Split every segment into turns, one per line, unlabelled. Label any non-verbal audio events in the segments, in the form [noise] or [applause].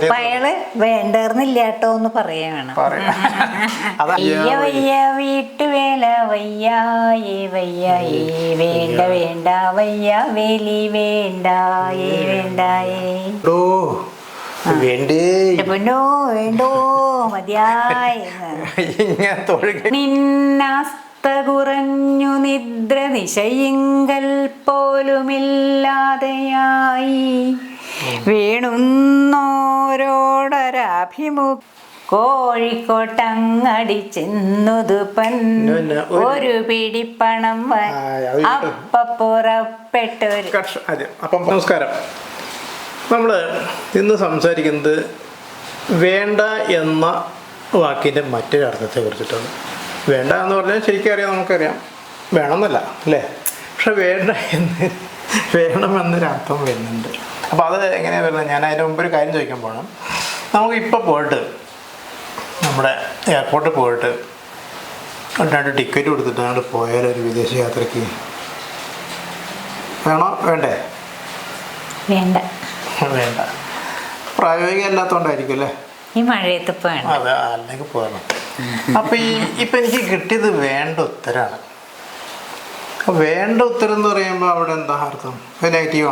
അപ്പൊ അയാൾ വേണ്ടേർന്നില്ല കേട്ടോ എന്ന്
പറയണം
വയ്യ വയ്യ വീട്ടുവേല വയ്യായേ വയ്യായേ വേണ്ട വേണ്ട വയ്യ വേലി വേണ്ടായേ വേണ്ടായേ. പൊന്നോ വേണ്ടോ മതിയായി. നിന്നാസ്ത കുറഞ്ഞു നിദ്ര നിശയിങ്കൽ പോലുമില്ലാതെയായി. വീണുന്നോരോടൊരഭിമുഖ. കോഴിക്കോട്ടങ്ങടി ചെന്നുതു പൻ
പിന്നെ ഒരു-
പിടിപ്പണം വ-
ആ, അത് കിട്ടും.
അപ്പ പുറപ്പെട്ടൊരു
അപ്പം നമസ്കാരം. നമ്മൾ ഇന്ന് സംസാരിക്കുന്നത് വേണ്ട എന്ന വാക്കിന്റെ മറ്റൊരു അർത്ഥത്തെ കുറിച്ചിട്ടാണ്. വേണ്ട എന്ന് പറഞ്ഞാൽ ശരിക്കും അറിയാം നമുക്കറിയാം. വേണമെന്നല്ല അല്ലേ? പക്ഷെ വേണ്ട എന്ന് വേണമെന്നൊരർത്ഥം വരുന്നുണ്ട്. അപ്പോൾ അത് എങ്ങനെയാണ് വരുന്നത്? ഞാൻ അതിന് മുമ്പ് ഒരു കാര്യം ചോദിക്കാൻ പോകണം നമുക്ക് ഇപ്പോൾ പോയിട്ട് നമ്മുടെ എയർപോർട്ടിൽ പോയിട്ട് രണ്ട് ടിക്കറ്റ് കൊടുത്തിട്ട് അങ്ങോട്ട് പോയാൽ ഒരു വിദേശ യാത്രയ്ക്ക് വേണോ? വേണ്ടേ?
വേണ്ട.
വേണ്ട. പ്രായോഗികം അല്ലാത്തോണ്ടായിരിക്കും അല്ലേ?
ഈ മഴയത്ത്
അതെ അല്ലെങ്കിൽ പോകണം അപ്പൊ ഈ ഇപ്പൊ എനിക്ക് കിട്ടിയത് വേണ്ട ഉത്തരാണ്. വേണ്ട ഉത്തരം എന്ന് പറയുമ്പോൾ അവിടെ എന്താ അർത്ഥം? നെഗറ്റീവ്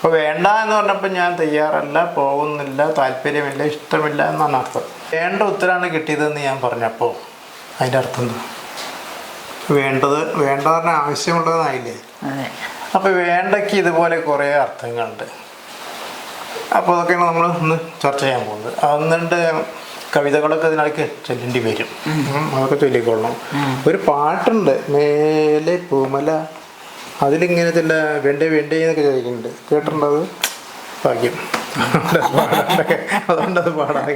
ആണോ അപ്പൊ വേണ്ട എന്ന് പറഞ്ഞപ്പോൾ ഞാൻ തയ്യാറല്ല പോകുന്നില്ല താല്പര്യമില്ല ഇഷ്ടമില്ല എന്നാണ് അർത്ഥം. വേണ്ട ഉത്തരാണ് കിട്ടിയതെന്ന് ഞാൻ പറഞ്ഞപ്പോൾ അതിന്റെ അർത്ഥം വേണ്ടത് വേണ്ട പറഞ്ഞ
ആവശ്യമുള്ളതായില്ലേ?
അപ്പോൾ വേണ്ടയ്ക്ക് ഇതുപോലെ കുറേ അർത്ഥങ്ങളുണ്ട്. അപ്പോൾ അതൊക്കെയാണ് നമ്മൾ ഒന്ന് ചർച്ച ചെയ്യാൻ പോകുന്നത്. അന്നിട്ട് കവിതകളൊക്കെ അതിനിടയ്ക്ക് ചൊല്ലേണ്ടി വരും. അതൊക്കെ ചൊല്ലിക്കൊള്ളണം. ഒരു പാട്ടുണ്ട് മേലെ പൂമല അതിലിങ്ങനെ തന്നെ വേണ്ടേ വേണ്ടേ എന്നൊക്കെ ചോദിക്കുന്നുണ്ട്. കേട്ടിട്ടുണ്ടത് ഭാഗ്യം. അതുകൊണ്ട് അത് പാടാതെ.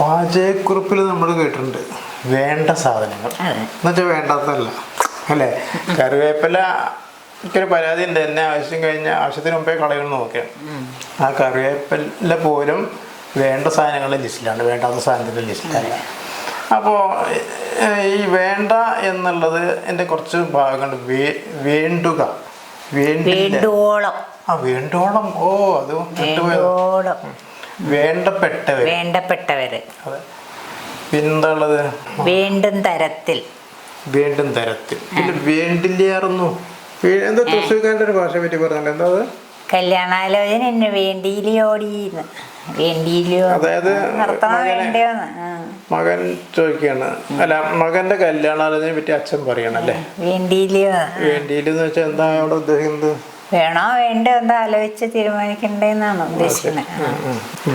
പാചകക്കുറിപ്പിൽ നമ്മൾ കേട്ടിട്ടുണ്ട് വേണ്ട സാധനങ്ങൾ. എന്നുവെച്ചാൽ വേണ്ടാത്തല്ല അല്ലേ? കറിവേപ്പില എനിക്കൊരു പരാതി ഉണ്ട്. എന്നെ ആവശ്യം കഴിഞ്ഞ ആവശ്യത്തിന് മുമ്പേ കളയണം നോക്കിയാൽ ആ കറിവേപ്പില പോലും വേണ്ട സാധനങ്ങളുടെ ലിസ്റ്റിലാണ്. വേണ്ടാത്ത സാധനത്തിന്റെ ലിസ്റ്റിലല്ല അപ്പോൾ ഈ വേണ്ട എന്നുള്ളത് എന്റെ കുറച്ച് ഭാഗങ്ങൾ വേ വേണ്ടുക.
വേണ്ടോളം
ആ വേണ്ടോളം ഓ അത്
വേണ്ടുവോളം.
വേണ്ടപ്പെട്ടവർ.
വേണ്ടപ്പെട്ടവര്.
ഉള്ളത്
വേണ്ടും തരത്തിൽ.
വീണ്ടും തരത്തിൽ. പിന്നെ വേണ്ടില്ലായിരുന്നു. എന്താ തൃശ്ശൂർക്കാരുടെ ഒരു ഭാഷയെ പറ്റി പറഞ്ഞല്ലോ എന്താ അത്?
കല്യാണാലോചന എന്നെ വേണ്ടിയിലോടിന്ന് വേണ്ടിയിലോ
അതായത്. മകൻ ചോദിക്കുകയാണ് അല്ല മകന്റെ കല്യാണാലോചനയെ പറ്റി അച്ഛൻ
പറയണല്ലേ
വേണ്ടിയില്ലെന്ന് വെച്ചാൽ എന്താ അവിടെ ഉദ്ദേശിക്കുന്നത്?
വേണോ വേണ്ടോ എന്താ ആലോചിച്ച് തീരുമാനിക്കണ്ടേന്നാണ് ഉദ്ദേശിക്കുന്നത്.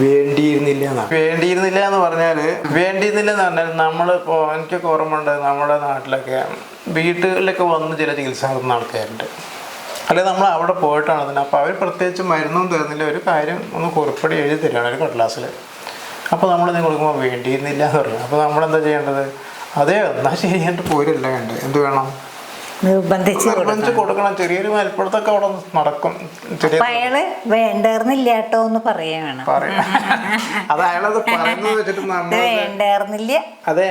വേണ്ടിയിരുന്നില്ല വേണ്ടിയിരുന്നില്ല എന്ന് പറഞ്ഞാൽ വേണ്ടിയിരുന്നില്ല എന്ന് പറഞ്ഞാൽ നമ്മളിപ്പോ എനിക്കൊക്കെ ഓർമ്മയുണ്ട് നമ്മുടെ നാട്ടിലൊക്കെ വീട്ടുകളിലൊക്കെ വന്ന് ചില ചികിത്സ നടത്തുന്ന ആൾക്കാരുണ്ട് അല്ലെങ്കിൽ നമ്മൾ അവിടെ പോയിട്ടാണ് അതിന്. അപ്പോൾ അവർ പ്രത്യേകിച്ച് മരുന്നൊന്നും തരുന്നില്ല. ഒരു കാര്യം ഒന്ന് കുറിപ്പടി എഴുതി തരികയാണ് ഒരു കടലാസിൽ അപ്പോൾ നമ്മൾ ഇതിന് കൊടുക്കുമ്പോൾ വേണ്ടിയിരുന്നില്ല എന്ന് പറയും. അപ്പോൾ നമ്മളെന്താ ചെയ്യേണ്ടത്? അതേ എന്നാൽ ശരി എന്നിട്ട് പോരല്ല വേണ്ടത് എന്ത് വേണം?
നിർബന്ധിച്ച് കൊടുക്കണം.
ചെറിയൊരു മേൽപ്പുറത്തൊക്കെ അവിടെ നടക്കും.
അയാൾ വേണ്ടേർന്നില്ല കേട്ടോ എന്ന്
പറയണം അത് അയാളത് പറയുന്നത് വെച്ചിട്ട്
വേണ്ടേർന്നില്ല
അതെ.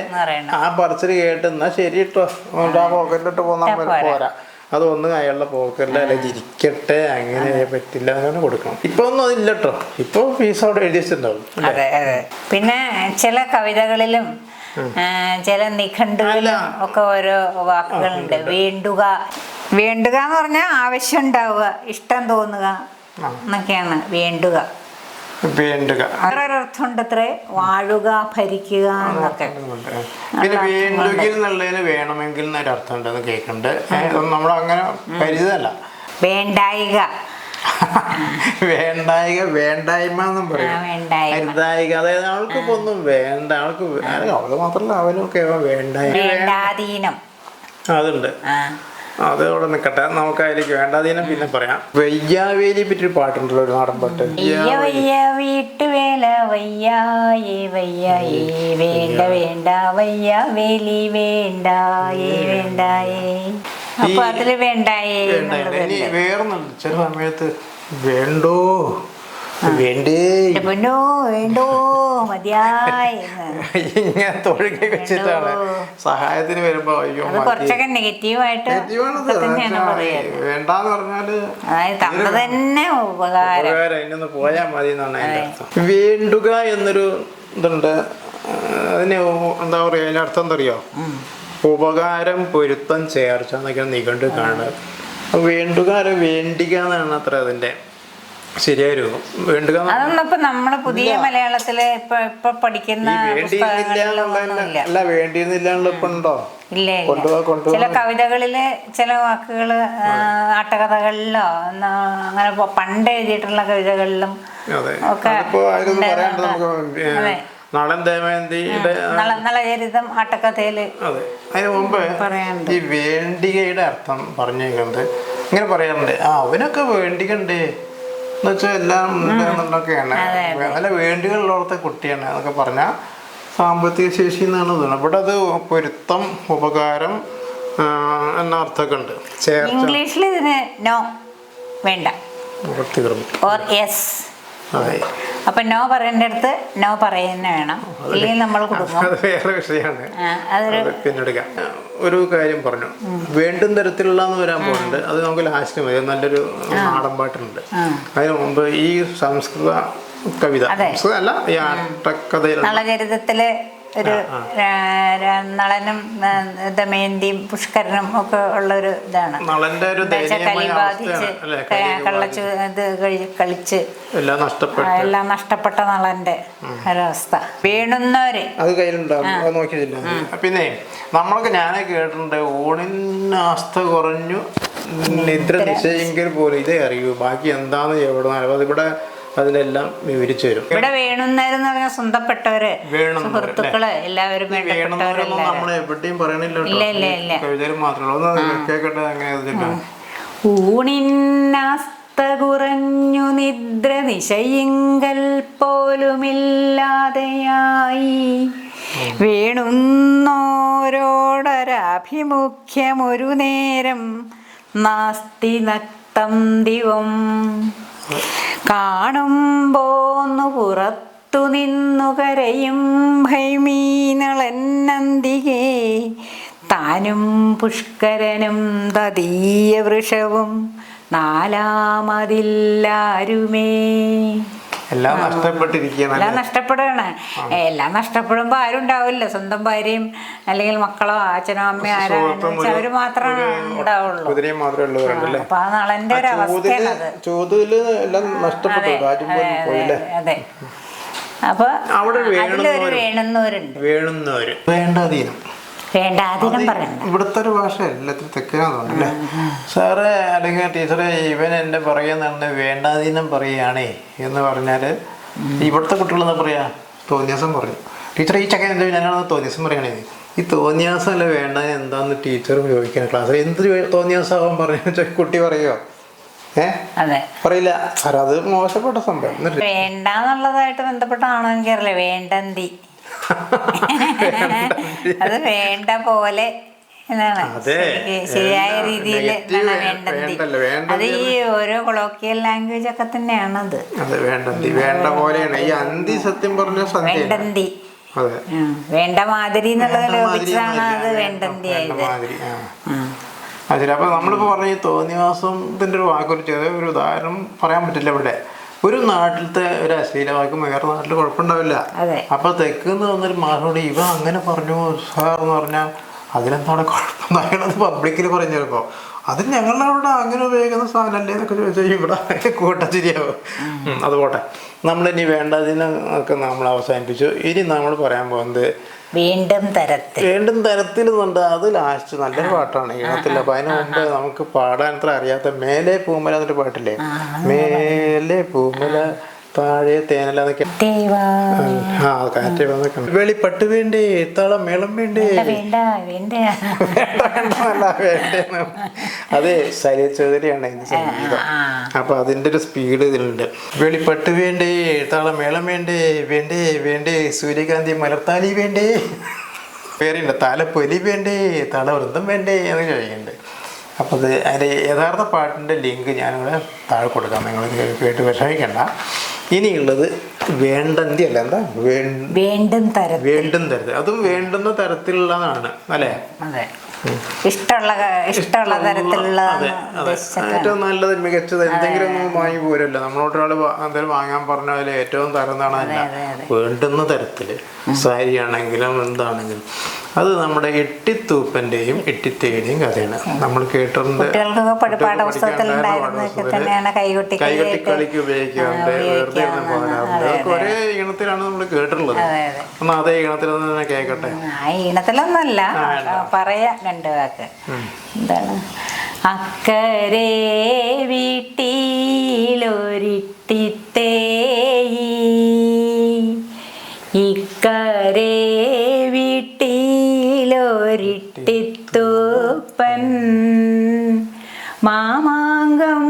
ആ പറച്ചിൽ കേട്ട് എന്നാ ശരി കേട്ടോ ആ പോക്കറ്റിലിട്ട് പോന്നാ
പോരാ.
അതൊന്ന് അയാളുടെ പോക്കറ്റിൽ അല്ലെങ്കിൽ ഇരിക്കട്ടെ അങ്ങനെ പറ്റില്ല അങ്ങനെ കൊടുക്കണം. ഇപ്പൊ ഒന്നും അതില്ല കേട്ടോ ഇപ്പൊ ഫീസ് അവിടെ എഴുതി വെച്ചിട്ടുണ്ടാവും
അതെ അതെ. പിന്നെ ചില കവിതകളിലും ചില നിഘണ്ടുകളിലും ഒക്കെ ഓരോ വാക്കുകളുണ്ട്. വേണ്ടുക. വേണ്ടുക എന്ന് പറഞ്ഞാൽ ആവശ്യം ഉണ്ടാവുക ഇഷ്ടം തോന്നുക എന്നൊക്കെയാണ് വേണ്ടുക.
വേണ്ടുക.
വാഴുക ഭരിക്കുക എന്നൊക്കെ.
പിന്നെ വേണ്ടുക എന്നുള്ളതിന് വേണമെങ്കിൽ എന്നൊരു അർത്ഥം ഉണ്ടെന്ന് കേൾക്കുന്നുണ്ട് നമ്മൾ അങ്ങനെ പരിചിതമല്ല
വേണ്ടായിക. [laughs]
വേണ്ടായിക വേണ്ടായ്മ എന്നും പറയും. ഹരിതായിക അതായത് അവൾക്ക് ഇപ്പൊ ഒന്നും വേണ്ട. ആൾക്ക് അവൾ മാത്രല്ല അവനൊക്കെ ഒക്കെ വേണ്ടായി അതുണ്ട്. അത് അവിടെ നിൽക്കട്ടെ. നമുക്ക് അതിലേക്ക് വേണ്ടതിനെ പിന്നെ പറയാം. വയ്യാവേലിയെ പറ്റി പാട്ടുണ്ടല്ലോ ഒരു നാടൻ പാട്ട്.
വയ്യ വയ്യ വീട്ടുവേല വയ്യായേ വയ്യായേ വേണ്ട വേണ്ട വയ്യാവേലി വേണ്ടായേ വേണ്ടായേ. അപ്പൊ അതിൽ വേണ്ടായേ
വേണ്ടായില്ല. ഇനി വേറൊന്നുണ്ട് ചില സമയത്ത് വേണ്ടോ? വേണ്ടേ.
എന്റെ പൊന്നോ വേണ്ടോ മതിയായി എന്ന്.
ഇങ്ങനെ തൊഴുകി വെച്ചിട്ടാണ്. സഹായത്തിന് വരുമ്പോ അയ്യോ.
കുറച്ചൊക്കെ നെഗറ്റീവായിട്ട്
വേണ്ടാന്ന്
പറഞ്ഞാൽ തന്നത് തന്നെ ഉപകാരം.
അതിനൊന്ന് പോയാൽ മതി എന്നാണ് അതിന്റെ അർത്ഥം. വേണ്ടുക എന്നൊരു ഇതുണ്ട്. അതിന് എന്താ പറയാ അതിന്റെ അർത്ഥം എന്തറിയോ? ഉപകാരം പൊരുത്തം ചേർച്ച എന്നൊക്കെ നിഘണ്ടു കാണുന്നത്. വേണ്ടുകാരം വേണ്ടിക്കാന്നാണ് വേണ്ടിക എന്നാണ് അത്ര അതിന്റെ ശരിയായ രൂപം വേണ്ടുക എന്ന്
അതൊന്നും ഇപ്പൊ നമ്മൾ പുതിയ മലയാളത്തിൽ ഇപ്പൊ ഇപ്പൊ പഠിക്കുന്ന
ഈ വേണ്ടിയിരുന്നില്ല എന്നുള്ളതല്ല
പുസ്തകങ്ങളിലൊന്നുമില്ല.
അല്ല വേണ്ടിയിരുന്നില്ല എന്നുള്ള ഇപ്പൊ ഉണ്ടോ?
ഇല്ല
കൊണ്ടുപോവാ
ഇല്ല.
കൊണ്ടുപോവാ
ചില കവിതകളിൽ ചില വാക്കുകൾ ആട്ടകഥകളിലോ അങ്ങനെ പണ്ട് എഴുതിയിട്ടുള്ള കവിതകളിലും ഒക്കെ.
നളൻ ദേവന്തിയുടെ
നളചരിതം ആട്ടക്കഥയിൽ
അതെ. അതിന് മുമ്പ് ഈ വേണ്ടികയുടെ അർത്ഥം പറഞ്ഞേക്കുന്നത് ഇങ്ങനെ പറയാറുണ്ട്. ആ അവനൊക്കെ വേണ്ടികണ്ടേ. വെച്ചാൽ എല്ലാം എന്നുള്ളതൊക്കെയാണ് നല്ല വേണ്ടികളുള്ളത്തെ കുട്ടിയാണ് എന്നൊക്കെ പറഞ്ഞാൽ സാമ്പത്തിക ശേഷി എന്നാണ് തോന്നുന്നത്. ഇവിടെ അത് പൊരുത്തം ഉപകാരം എന്ന അർത്ഥമൊക്കെ ഉണ്ട്.
ഇംഗ്ലീഷിൽ ഇതിന് നോ വേണ്ട. ഓർ യെസ്
അതെ
അപ്പൊ നോ പറയേണ്ട അടുത്ത് നോ പറയുന്ന വേണം. ഇല്ലെങ്കിൽ നമ്മൾ
അത് വേറെ വിഷയമാണ്
അതൊരു
അത് പിന്നെടുക്കാം ഒരു കാര്യം പറഞ്ഞു. വേണ്ടും തരത്തിലുള്ള വരാൻ പോകുന്നുണ്ട് അത് നമുക്ക് ലാസ്റ്റ് മതി. നല്ലൊരു നാടൻ പാട്ടുണ്ട് അതിന് മുമ്പ് ഈ സംസ്കൃത കവിത. അല്ല ഈ ആട്ടക്കഥയിലുള്ള
നളചരിതത്തിൽ ഒരു നളനും ദമയന്തിയും പുഷ്കരനും ഒക്കെ ഉള്ള ഒരു ഇതാണ് കലി ബാധിച്ച് കള്ളച്ച് ഇത് കഴി- കളിച്ച്
എല്ലാം നഷ്ടപ്പെട്ട.
നളന്റെ ഒരവസ്ഥ. വീണുന്നവര്.
അത് കയ്യിലുണ്ടാവും പിന്നെ നമ്മളൊക്കെ ഞാനേ കേട്ടിട്ടുണ്ട് ഊണിനാസ്ഥ കുറഞ്ഞു നിദ്ര നിശ്ചയെങ്കിൽ പോലും ഇതേ അറിയൂ. ബാക്കി എന്താന്ന് എവിടെ അതിവിടെ അതിലെല്ലാം വിവരിച്ചു തരും.
ഇവിടെ വേണുന്നവരെന്ന് പറഞ്ഞാൽ സ്വന്തപ്പെട്ടവര് സുഹൃത്തുക്കൾ എല്ലാവരും
നമ്മൾ എവിടെയും പറയണില്ല
ഇല്ല, ഇല്ല, ഇല്ല.
കവിതയിൽ മാത്രമേ കേൾക്കട്ടെ അങ്ങനെ ഇതില്ല.
നിദ്ര നിശയിങ്കൽ പോലുമില്ലാതെയായി. വേണുന്നോരോടൊരാഭിമുഖ്യമൊരു നേരം നാസ്തി നക്തം ദിവം. കാണുമ്പോന്നു പുറത്തു നിന്നു കരയും ഭൈമീനളന്നന്തികേ താനും പുഷ്കരനും തതീയ വൃഷവും നാലാമതില്ലാരുമേ.
എല്ലാം നഷ്ടപ്പെട്ടിരിക്കുകയാണ്.
എല്ലാം നഷ്ടപ്പെടുകയാണ്. എല്ലാം നഷ്ടപ്പെടുമ്പോ ആരും ഉണ്ടാവില്ല. സ്വന്തം ഭാര്യയും അല്ലെങ്കിൽ മക്കളോ അച്ഛനോ അമ്മയോ ആരാണെന്ന് അവർ മാത്രമേ ഉണ്ടാവുള്ളൂ അപ്പൊ ആ നളന്റെ ഒരു അവസ്ഥയാണ് അത്. അപ്പൊ
അവിടെ
അതിലൊരു വേണുന്നവരുണ്ട്.
വേണുന്നവര് വേണ്ടാതീനം
വേണ്ടാതിനും പറയണ്ട.
ഇവിടുത്തെ ഒരു ഭാഷ എല്ലാത്തിനും തെക്കനാന്നുണ്ടല്ലേ? സാറ് അല്ലെങ്കിൽ ടീച്ചറെ ഇവൻ എന്റെ പുറകെ നടന്ന് വേണ്ടാതീനം പറയുകയാണേ എന്ന് പറഞ്ഞാൽ ഇവിടുത്തെ കുട്ടികൾ എന്താ പറയാ? തോന്നിയാസം പറയും. ടീച്ചർ ഈ ചക്കൻ എന്താ ഞാനാണ് തോന്നിയാസം പറയണേ? ഈ തോന്നിയാസം അല്ല വേണ്ട എന്താന്ന് ടീച്ചർ ചോദിക്കണം ക്ലാസ്സിൽ എന്ത് തോന്നിയാസാവാൻ തോന്നിയാസം പറഞ്ഞു കുട്ടി പറയുമോ
അതെ.
പറയില്ല. അത് മോശപ്പെട്ട സംഭവം.
വേണ്ടെന്നുള്ളതായിട്ട് ബന്ധപ്പെട്ടാണോ എനിക്കറിയില്ല. വേണ്ടന്തി. അത് വേണ്ട പോലെ. ശരിയായ രീതിയിൽ അത് ഈ ഓരോ കൊളോക്കിയൽ ലാംഗ്വേജ് ഒക്കെ തന്നെയാണത്.
അതെ വേണ്ടന്തി. വേണ്ട പോലെയാണ്. ഈ അന്തി സത്യം പറഞ്ഞ
വേണ്ടന്തി. വേണ്ട മാതിരി എന്നുള്ളത് അത്
വേണ്ട-
വേണ്ടന്തി
വേണ്ട
ആയത്.
മാതിരി, ആ.
ഉം.
അത് ശരി അപ്പൊ നമ്മളിപ്പോ പറഞ്ഞ തോന്നിവാസത്തിന്റെ ഒരു വാക്കൊരു ചെറിയ ഒരു ഉദാഹരണം പറയാൻ പറ്റില്ല ഇവിടെ. ഒരു നാട്ടിലത്തെ ഒരു അശ്ലീലമാക്കും വേറെ നാട്ടിൽ കുഴപ്പമുണ്ടാവില്ല. അപ്പൊ തെക്ക് എന്ന് വന്നൊരു മാസോട് ഇവ അങ്ങനെ പറഞ്ഞു സാർ എന്ന് പറഞ്ഞാൽ അതിനെന്താണ് കുഴപ്പം പബ്ലിക്കിൽ പറഞ്ഞു ചിലപ്പോ അത് ഞങ്ങളുടെ അവിടെ അങ്ങനെ ഉപയോഗിക്കുന്ന സാധനമല്ലേ എന്നൊക്കെ ചോദിച്ചാൽ ഇവിടെ കൂട്ടച്ചിരിയാവും അത് പോട്ടെ. നമ്മളിനി വേണ്ടതിനെ ഒക്കെ നമ്മൾ അവസാനിപ്പിച്ചു. ഇനി നമ്മൾ പറയാൻ പോകുന്നത്
വീണ്ടും തരത്തിൽ.
വീണ്ടും തരത്തിൽ എന്നുണ്ട് അത് ലാസ്റ്റ് നല്ലൊരു പാട്ടാണ് ഈണത്തില്ല അപ്പൊ അതിന് മുമ്പ് നമുക്ക് പാടാൻ അത്ര അറിയാത്ത മേലെ പൂമല എന്നൊരു പാട്ടില്ലേ? മേലെ പൂമല താഴെ തേനല വെളിപ്പട്ട് വേണ്ടേ? എത്താളം മേളം വേണ്ടേ? അതെ സരിയ ചൗധരിയാണ് സംഗീതം. അപ്പൊ അതിന്റെ ഒരു സ്പീഡ് ഇതിലുണ്ട്. വെളിപ്പട്ട് വേണ്ടേ? എഴുത്താളം മേളം വേണ്ടേ? വേണ്ടേ വേണ്ടേ? സൂര്യകാന്തി മലർത്താലി വേണ്ടേ? പേരുണ്ട് തലപ്പൊലി വേണ്ടേ? തളവൃന്ദം വേണ്ടേ? എന്ന് കഴിയുന്നുണ്ട് അപ്പോൾ അത് അതിന്റെ യഥാർത്ഥ പാട്ടിന്റെ ലിങ്ക് ഞാനിവിടെ താഴെ കൊടുക്കാം. നിങ്ങൾ കേട്ട് വിഷമിക്കണ്ട. ഇനിയുള്ളത് വേണ്ടന്തി അല്ല എന്താ വേണ്ടും
തരത്തിൽ. തരം
വേണ്ടും തരത്തിൽ. അതും വേണ്ടുന്ന തരത്തിലുള്ളതാണ് അല്ലേ?
അതെ. ഇഷ്ടമുള്ള ഇഷ്ടമുള്ള തരത്തിലുള്ള
ഏറ്റവും നല്ലത് മികച്ചത്. എന്തെങ്കിലും ഒന്നും വാങ്ങി പോരല്ലോ. നമ്മളോട് ഒരാൾ എന്തെങ്കിലും വാങ്ങാൻ പറഞ്ഞാൽ ഏറ്റവും തരംതാണ് അല്ല. വേണ്ടുന്ന തരത്തിൽ സാരി ആണെങ്കിലും എന്താണെങ്കിലും. അത് നമ്മുടെ എട്ടിത്തൂപ്പന്റെയും എട്ടിത്തേടിയും കഥയാണ്. നമ്മൾ കേട്ടിട്ടുണ്ട്.
കൈകൊട്ടി
കളിക്ക് ഉപയോഗിക്കാറുണ്ട്. വെറുതെ പോകാറുണ്ട് ഒരേ ഈണത്തിലാണ് നമ്മൾ കേട്ടിട്ടുള്ളത്.
അതെ
ഈണത്തിൽ തന്നെ കേൾക്കട്ടെ?
ആ ഈണത്തിലൊന്നല്ല. പറയാ രണ്ട് വാക്ക്. എന്താണ്? അക്കരെ വീട്ടിലൊരിട്ടിത്തേയി. ഇക്കരെ വീട്ടിലൊരിട്ടിത്തൂപ്പൻ. മാമാങ്കം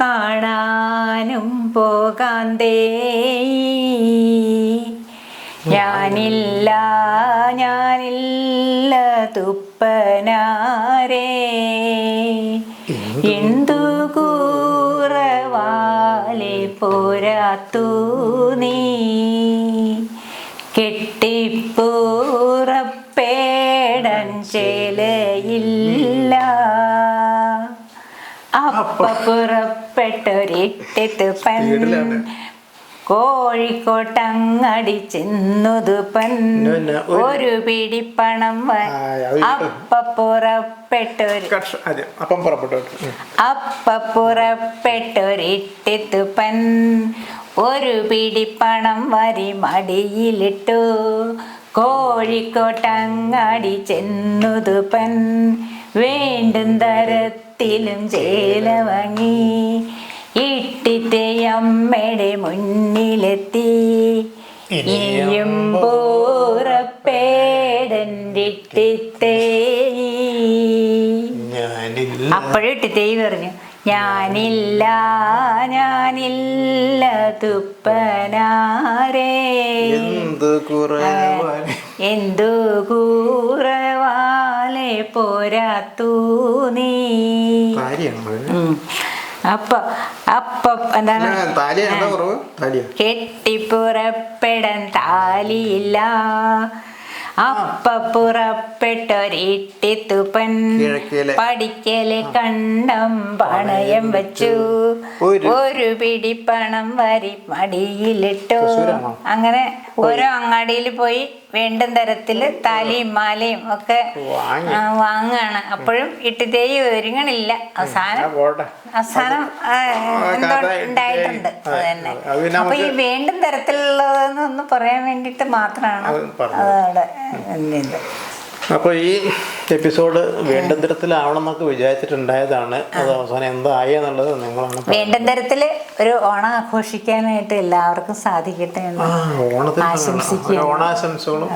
കാണാനും പോകാന്തേ. ഞാനില്ല ഞാനില്ല തുപ്പനാരേ. എന്തു കൂറവാലെ പോരാത്തു നീ? കെട്ടിപ്പൂറപ്പേടൻ ചേലയില്ല. അപ്പ പുറപ്പെട്ടൊരിട്ടിത്ത് പൻ. കോഴിക്കോട്ടങ്ങടി ചെന്നതു പൻ
ഒരു- പിടിപ്പണം കിട്ടും.
അപ്പ
പുറപ്പെട്ടു ഉം.
പൻ. ഒരു പിടിപ്പണം പണം വരി മടിയിലിട്ടു. കോഴിക്കോട്ടങ്ങാടി ചെന്നതു പൻ. വേണ്ടും തരത്തിലും ചേല വാങ്ങി ഇട്ടിത്തയമ്മയുടെ മുന്നിലെത്തി. ഇനിയും
പൂറപ്പേടന്റെ
അപ്പോഴും ഇട്ടിത്തേയി പറഞ്ഞു. ഞാനില്ല ഞാനില്ല തുപ്പനാരേ.
എന്ത്
കൂറവാലെ പോരാത്തൂ നീ. അപ്പൊ അപ്പൊ എന്താണ്? കെട്ടിപ്പുറപ്പെടാൻ താലിയില്ല. അപ്പ പുറപ്പെട്ടൊരിട്ടിത്തുപ്പൻ പഠിക്കലെ കണ്ടം പണയം വെച്ചു.
ഒരു-
ഒരു പിടി പണം വരി മടിയിലിട്ടു. അങ്ങനെ ഓരോ അങ്ങാടിയിൽ പോയി വേണ്ടും തരത്തിൽ താലിയും മാലയും ഒക്കെ വാങ്ങാണ്. അപ്പോഴും ഇട്ടിത്തേയി ഒരുങ്ങണില്ല. അവസാനം അവസാനം എന്തോ ഉണ്ടായിട്ടുണ്ട്. അത് തന്നെ. അപ്പൊ ഈ വേണ്ടം തരത്തിലുള്ളതെന്ന് ഒന്ന് പറയാൻ വേണ്ടിട്ട് മാത്രമാണ് അതോടെ.
അപ്പോൾ ഈ എപ്പിസോഡ് വേണ്ടും തരത്തിലാവണം എന്നൊക്കെ വിചാരിച്ചിട്ടുണ്ടായതാണ്. അത് അവസാനം എന്തായി എന്നുള്ളത് നിങ്ങളാണ്.
വേണ്ടും തരത്തിൽ ഒരു ഓണം ആഘോഷിക്കാനായിട്ട് എല്ലാവർക്കും സാധിക്കട്ടെ എന്ന്
ഓണത്തിന് ഓണാശംസകളും